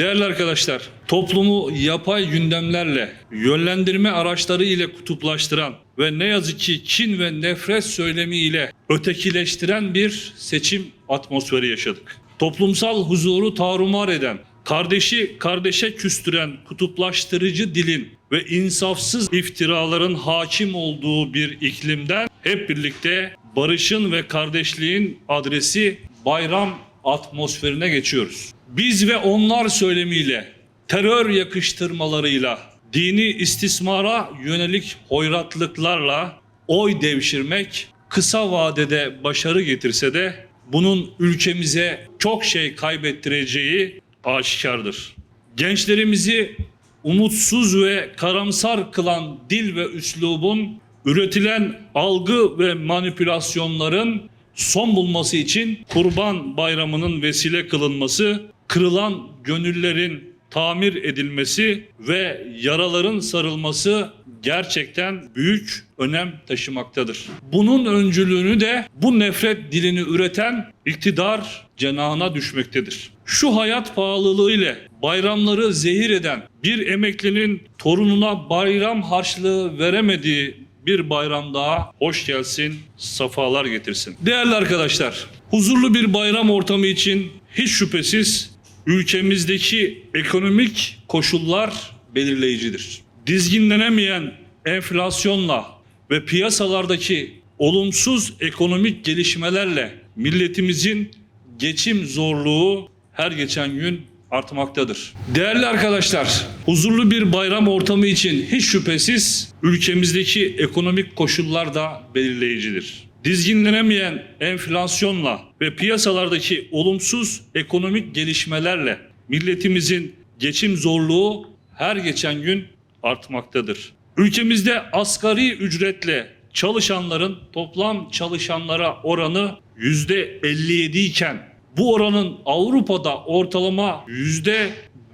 Değerli arkadaşlar, toplumu yapay gündemlerle, yönlendirme araçları ile kutuplaştıran ve ne yazık ki kin ve nefret söylemi ile ötekileştiren bir seçim atmosferi yaşadık. Toplumsal huzuru tarumar eden, kardeşi kardeşe küstüren kutuplaştırıcı dilin ve insafsız iftiraların hakim olduğu bir iklimden hep birlikte barışın ve kardeşliğin adresi bayram atmosferine geçiyoruz. Biz ve onlar söylemiyle, terör yakıştırmalarıyla, dini istismara yönelik hoyratlıklarla oy devşirmek kısa vadede başarı getirse de bunun ülkemize çok şey kaybettireceği aşikardır. Gençlerimizi umutsuz ve karamsar kılan dil ve üslubun üretilen algı ve manipülasyonların son bulması için Kurban Bayramı'nın vesile kılınması, kırılan gönüllerin tamir edilmesi ve yaraların sarılması gerçekten büyük önem taşımaktadır. Bunun öncülüğünü de bu nefret dilini üreten iktidar cenahına düşmektedir. Şu hayat pahalılığı ile bayramları zehir eden bir emeklinin torununa bayram harçlığı veremediği bir bayram daha hoş gelsin, safalar getirsin. Değerli arkadaşlar, huzurlu bir bayram ortamı için hiç şüphesiz ülkemizdeki ekonomik koşullar belirleyicidir. Dizginlenemeyen enflasyonla ve piyasalardaki olumsuz ekonomik gelişmelerle milletimizin geçim zorluğu her geçen gün artmaktadır. Değerli arkadaşlar, huzurlu bir bayram ortamı için hiç şüphesiz ülkemizdeki ekonomik koşullar da belirleyicidir. Dizginlenemeyen enflasyonla ve piyasalardaki olumsuz ekonomik gelişmelerle milletimizin geçim zorluğu her geçen gün artmaktadır. Ülkemizde asgari ücretle çalışanların toplam çalışanlara oranı %57 iken bu oranın Avrupa'da ortalama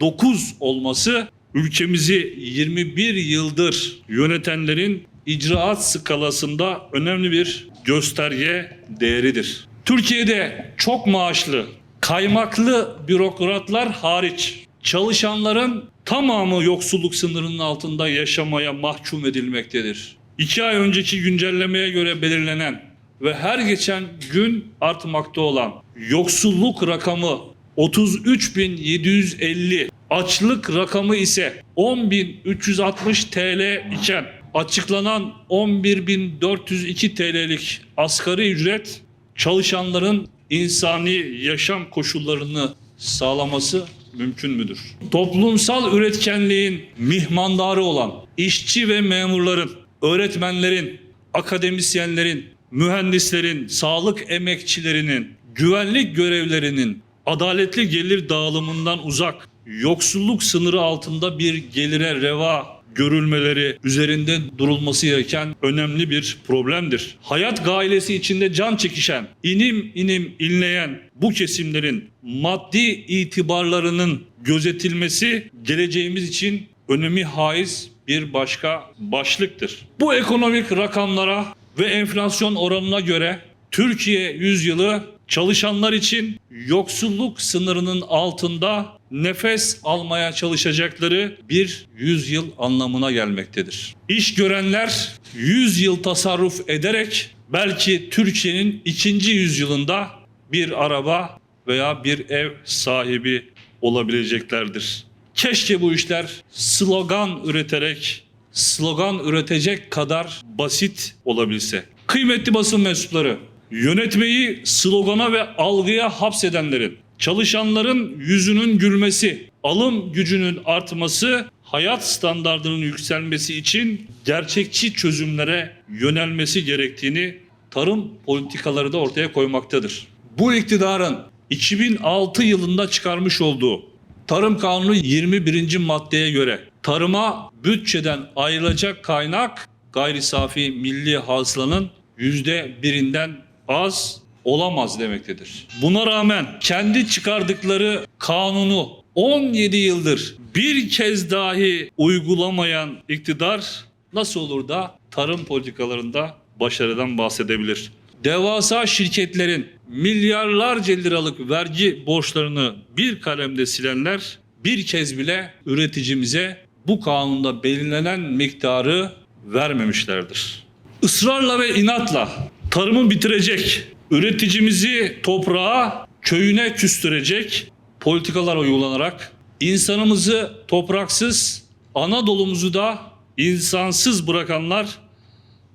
%9 olması ülkemizi 21 yıldır yönetenlerin icraat skalasında önemli bir gösterge değeridir. Türkiye'de çok maaşlı, kaymaklı bürokratlar hariç çalışanların tamamı yoksulluk sınırının altında yaşamaya mahkum edilmektedir. İki ay önceki güncellemeye göre belirlenen ve her geçen gün artmakta olan yoksulluk rakamı 33.750, açlık rakamı ise 10.360 TL iken açıklanan 11.402 TL'lik asgari ücret çalışanların insani yaşam koşullarını sağlaması mümkün müdür? Toplumsal üretkenliğin mihmandarı olan işçi ve memurların, öğretmenlerin, akademisyenlerin, mühendislerin, sağlık emekçilerinin, güvenlik görevlerinin adaletli gelir dağılımından uzak, yoksulluk sınırı altında bir gelire reva görülmeleri üzerinde durulması gereken önemli bir problemdir. Hayat gailesi içinde can çekişen, inim inim inleyen bu kesimlerin maddi itibarlarının gözetilmesi geleceğimiz için önemi haiz bir başka başlıktır. Bu ekonomik rakamlara ve enflasyon oranına göre Türkiye yüzyılı çalışanlar için yoksulluk sınırının altında nefes almaya çalışacakları bir yüzyıl anlamına gelmektedir. İş görenler 100 yıl tasarruf ederek belki Türkiye'nin ikinci yüzyılında bir araba veya bir ev sahibi olabileceklerdir. Keşke bu işler slogan üreterek, slogan üretecek kadar basit olabilse. Kıymetli basın mensupları, yönetmeyi slogana ve algıya hapsedenlerin, çalışanların yüzünün gülmesi, alım gücünün artması, hayat standartının yükselmesi için gerçekçi çözümlere yönelmesi gerektiğini tarım politikaları da ortaya koymaktadır. Bu iktidarın 2006 yılında çıkarmış olduğu Tarım Kanunu 21. maddeye göre tarıma bütçeden ayrılacak kaynak gayri safi milli hasılanın yüzde birinden az olamaz demektedir. Buna rağmen kendi çıkardıkları kanunu 17 yıldır bir kez dahi uygulamayan iktidar nasıl olur da tarım politikalarında başarıdan bahsedebilir? Devasa şirketlerin milyarlarca liralık vergi borçlarını bir kalemde silenler bir kez bile üreticimize bu kanunda belirlenen miktarı vermemişlerdir. Israrla ve inatla tarımı bitirecek, üreticimizi toprağa, köyüne küstürecek politikalar uygulanarak insanımızı topraksız, Anadolu'muzu da insansız bırakanlar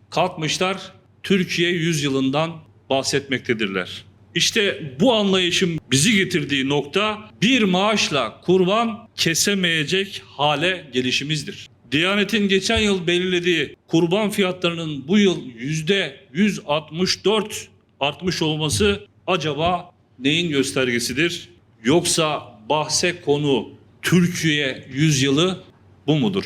kalkmışlar Türkiye yüzyılından bahsetmektedirler. İşte bu anlayışın bizi getirdiği nokta bir maaşla kurban kesemeyecek hale gelişimizdir. Diyanet'in geçen yıl belirlediği kurban fiyatlarının bu yıl yüzde 164 artmış olması acaba neyin göstergesidir? Yoksa bahse konu Türkiye yüzyılı bu mudur?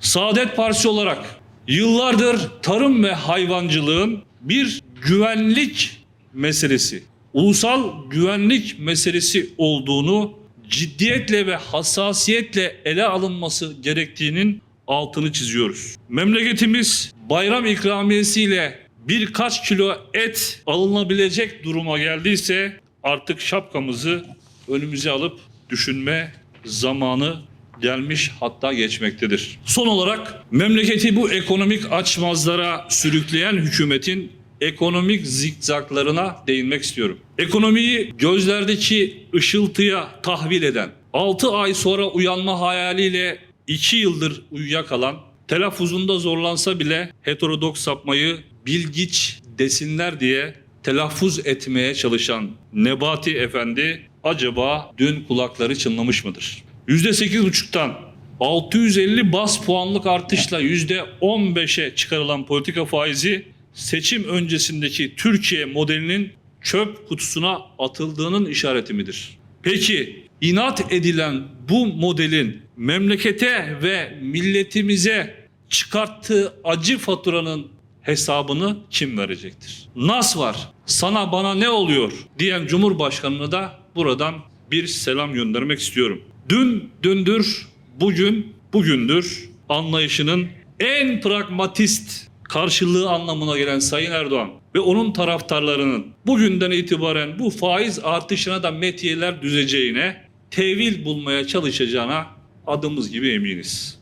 Saadet Partisi olarak yıllardır tarım ve hayvancılığın bir güvenlik meselesi, ulusal güvenlik meselesi olduğunu ciddiyetle ve hassasiyetle ele alınması gerektiğinin altını çiziyoruz. Memleketimiz bayram ikramiyesiyle birkaç kilo et alınabilecek duruma geldiyse artık şapkamızı önümüze alıp düşünme zamanı gelmiş hatta geçmektedir. Son olarak memleketi bu ekonomik açmazlara sürükleyen hükümetin ekonomik zikzaklarına değinmek istiyorum. Ekonomiyi gözlerdeki ışıltıya tahvil eden, 6 ay sonra uyanma hayaliyle 2 yıldır uyuyakalan, telaffuzunda zorlansa bile heterodoks sapmayı bilgiç desinler diye telaffuz etmeye çalışan Nebati Efendi acaba dün kulakları çınlamış mıdır? %8,5'tan 650 bas puanlık artışla %15'e çıkarılan politika faizi seçim öncesindeki Türkiye modelinin çöp kutusuna atıldığının işareti midir? Peki inat edilen bu modelin memlekete ve milletimize çıkarttığı acı faturanın hesabını kim verecektir? Nas var. Sana bana ne oluyor diyen Cumhurbaşkanı'na da buradan bir selam göndermek istiyorum. Dün dündür, bugün bugündür anlayışının en pragmatist karşılığı anlamına gelen Sayın Erdoğan ve onun taraftarlarının bugünden itibaren bu faiz artışına da metiyeler düzeceğine, tevil bulmaya çalışacağına adımız gibi eminiz.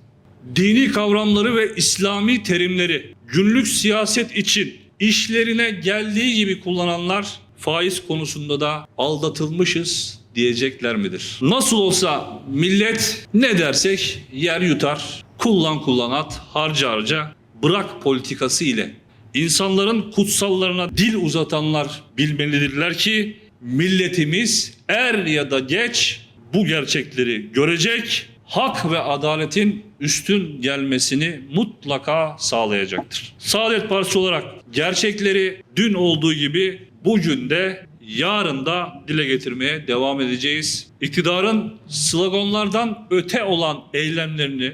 Dini kavramları ve İslami terimleri günlük siyaset için işlerine geldiği gibi kullananlar faiz konusunda da aldatılmışız diyecekler midir? Nasıl olsa millet ne dersek yer yutar, kullan kullan at, harca harca, bırak politikası ile insanların kutsallarına dil uzatanlar bilmelidirler ki milletimiz er ya da geç bu gerçekleri görecek, hak ve adaletin üstün gelmesini mutlaka sağlayacaktır. Saadet Partisi olarak gerçekleri dün olduğu gibi bugün de yarın da dile getirmeye devam edeceğiz. İktidarın sloganlardan öte olan eylemlerini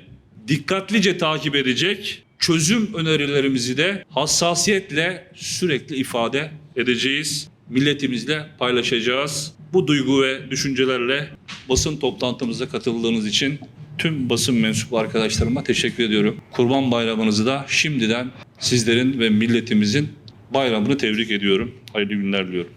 dikkatlice takip edecek, çözüm önerilerimizi de hassasiyetle sürekli ifade edeceğiz. Milletimizle paylaşacağız. Bu duygu ve düşüncelerle basın toplantımıza katıldığınız için tüm basın mensup arkadaşlarıma teşekkür ediyorum. Kurban Bayramınızı da şimdiden sizlerin ve milletimizin bayramını tebrik ediyorum. Hayırlı günler diliyorum.